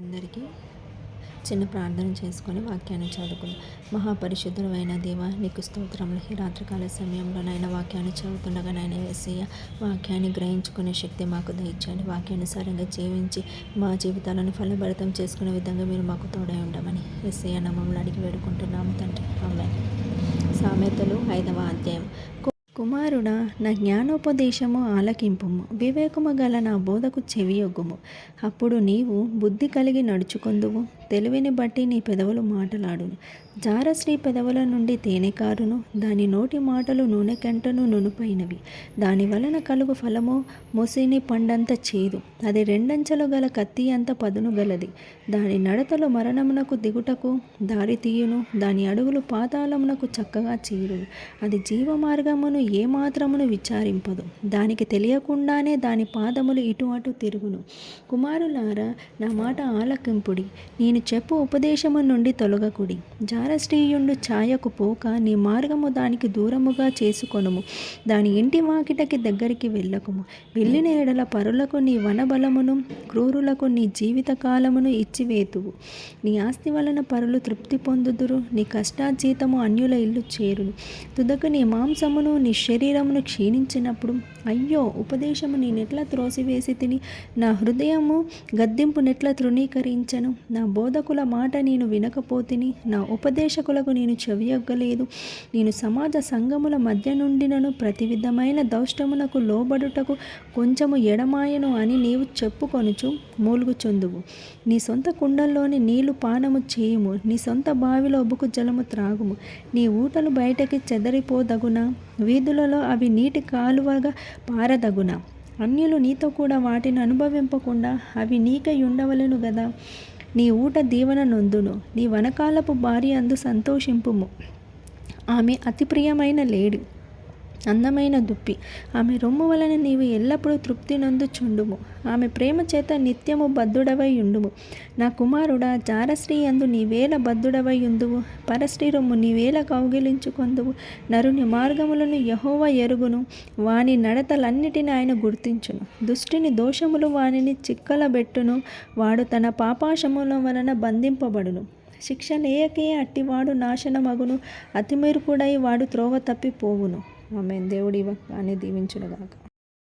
అందరికీ చిన్న ప్రార్థన చేసుకొని వాక్యాన్ని చదువుకుని మహాపరిశుద్ధుడైన దేవ నీకు స్తోత్రములు. ఈ రాత్రికాల సమయంలో నాయన వాక్యాన్ని చదువుతుండగా నాయన ఏసయ్య వాక్యాన్ని గ్రహించుకునే శక్తి మాకు దయచేయండి. వాక్యానుసారంగా జీవించి మా జీవితాలను ఫలభరితం చేసుకునే విధంగా మీరు మాకు తోడై ఉండమని ఎస్ఐ నామంలో అడిగి వేడుకుంటున్నాము తండ్రి. అమ్మాయి సామెతలు ఐదవ అధ్యాయం. కుమారుడా నా జ్ఞానోపదేశము ఆలకింపుము. వివేకము గల నా బోధకు చెవియొగ్గుము. అప్పుడు నీవు బుద్ధి కలిగి నడుచుకొందువు. తెలివిని బట్టి నీ పెదవులు మాటలాడును. జారశ్రీ పెదవుల నుండి తేనెకారును దాని నోటి మాటలు నూనె కంటను నునుపైనవి. దాని వలన కలుగు ఫలము మొసిని పండంత చేదు. అది రెండంచెలు గల కత్తి అంత పదును గలది. దాని నడతలు మరణమునకు దిగుటకు దారి తీయును. దాని అడుగులు పాతాళమునకు చక్కగా చేరును. అది జీవ మార్గమును ఏమాత్రమును విచారింపదు. దానికి తెలియకుండానే దాని పాదములు ఇటు అటు తిరుగును. కుమారులారా నా మాట ఆలకింపుడి. నేను చెప్పు ఉపదేశము నుండి తొలగకుడి. జారశ్రీయుండు ఛాయకు పోక నీ మార్గము దానికి దూరముగా చేసుకొనుము. దాని ఇంటి వాకిటకి దగ్గరికి వెళ్ళకుము. వెళ్ళిన ఎడల పరులకు నీ వనబలమును క్రూరులకు నీ జీవిత కాలమును ఇచ్చివేతువు. నీ ఆస్తి వలన పరులు తృప్తి పొందుదురు నీ కష్టాజీతము అన్యుల ఇల్లు చేరును. తుదకు నీ మాంసమును నీ శరీరమును క్షీణించినప్పుడు అయ్యో ఉపదేశము నేనెట్లా త్రోసివేసి తిని నా హృదయము గద్దింపు నెట్ల తృణీకరించను? నా బోధకుల మాట నేను వినకపోతిని నా ఉపదేశకులకు నేను చెవియొగ్గలేదు నేను సమాజ సంఘముల మధ్య నుండినను ప్రతి విధమైన దౌష్టమునకు లోబడుటకు కొంచెము ఎడమాయను అని నీవు చెప్పుకొనుచు మూలుగుచొందువు. నీ సొంత కుండల్లోని నీళ్ళు పానము చేయుము నీ సొంత బావిలో ఒబ్బుకు జలము త్రాగుము. నీ ఊటలు బయటకి చెదరిపోదగునా వీధులలో అవి నీటి కాలువగా పారదగునా. అన్యులు నీతో కూడా వాటిని అనుభవింపకుండా అవి నీకై ఉండవలెను గదా. నీ ఊట దీవెన నొందును నీ వనకాలపు భార్య అందు సంతోషింపుము. ఆమె అతి ప్రియమైన లేడి. అందమైన దుప్పి. ఆమె రొమ్ము వలన నీవు ఎల్లప్పుడూ తృప్తి నందుచుండుము ఆమె ప్రేమ చేత నిత్యము బద్ధుడవై ఉండుము. నా కుమారుడా జారశ్రీ అందు నీవేల బద్ధుడవై ఉందువు పరశ్రీ రొమ్ము నీవేల కౌగిలించుకొందువు. నరుని మార్గములను యహోవ ఎరుగును. వాని నడతలన్నిటిని ఆయన గుర్తించును. దుష్టిని దోషములు వానిని చిక్కలబెట్టును. వాడు తన పాపాశముల వలన బంధింపబడును. శిక్ష లేయకే అట్టివాడు నాశనమగును. అతిమెరుకుడై వాడు త్రోవ తప్పిపోవును. ఆమె దేవుడి అని దీవించునుగాక.